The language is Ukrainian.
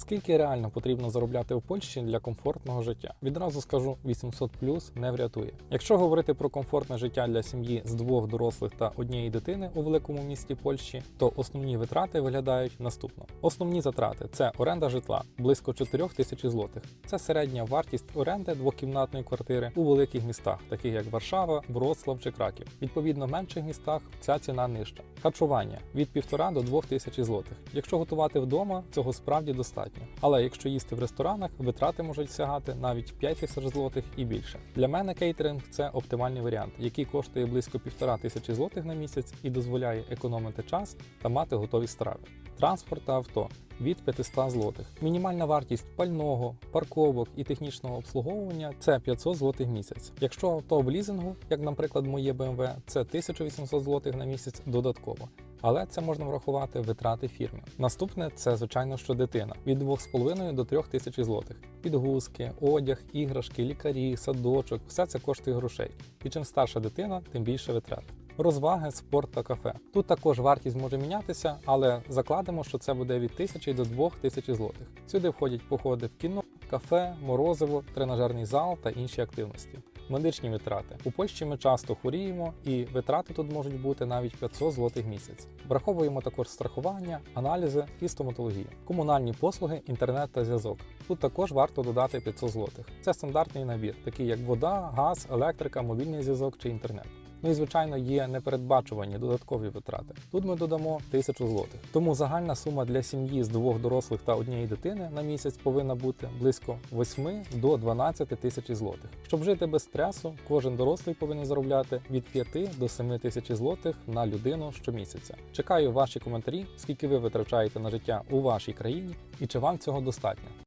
Скільки реально потрібно заробляти в Польщі для комфортного життя? Відразу скажу, 800 плюс не врятує. Якщо говорити про комфортне життя для сім'ї з двох дорослих та однієї дитини у великому місті Польщі, то основні витрати виглядають наступно: основні затрати це оренда житла близько 4 тисяч злотих. Це середня вартість оренди двокімнатної квартири у великих містах, таких як Варшава, Вроцлав чи Краків. Відповідно, в менших містах ця ціна нижча. Харчування від 1,5 до 2 тисяч злотих. Якщо готувати вдома, цього справді достатньо. Але якщо їсти в ресторанах, витрати можуть сягати навіть 5 тисяч злотих і більше. Для мене кейтеринг це оптимальний варіант, який коштує близько 1,5 тисячі злотих на місяць і дозволяє економити час та мати готові страви. Транспорт та авто від 500 злотих. Мінімальна вартість пального, парковок і технічного обслуговування це 500 злотих місяць. Якщо авто в лізингу, як, наприклад, моє BMW, це 1800 злотих на місяць додатково. Але це можна врахувати витрати фірми. Наступне це, звичайно, що дитина від 2,5 до 3 тисяч злотих. Підгузки, одяг, іграшки, лікарі, садочок все це коштує грошей. І чим старша дитина, тим більше витрат. Розваги, спорт та кафе. Тут також вартість може мінятися, але закладемо, що це буде від 1000 до 2000 злотих. Сюди входять походи в кіно, кафе, морозиво, тренажерний зал та інші активності. Медичні витрати. У Польщі ми часто хворіємо, і витрати тут можуть бути навіть 500 злотих місяць. Враховуємо також страхування, аналізи і стоматологію. Комунальні послуги, інтернет та зв'язок. Тут також варто додати 500 злотих. Це стандартний набір, такий як вода, газ, електрика, мобільний зв'язок чи інтернет. Ну і звичайно є непередбачувані додаткові витрати. Тут ми додамо 1000 злотих. Тому загальна сума для сім'ї з двох дорослих та однієї дитини на місяць повинна бути близько 8 до 12 тисяч злотих. Щоб жити без стресу, кожен дорослий повинен заробляти від 5 до 7 тисяч злотих на людину щомісяця. Чекаю ваші коментарі, скільки ви витрачаєте на життя у вашій країні і чи вам цього достатньо.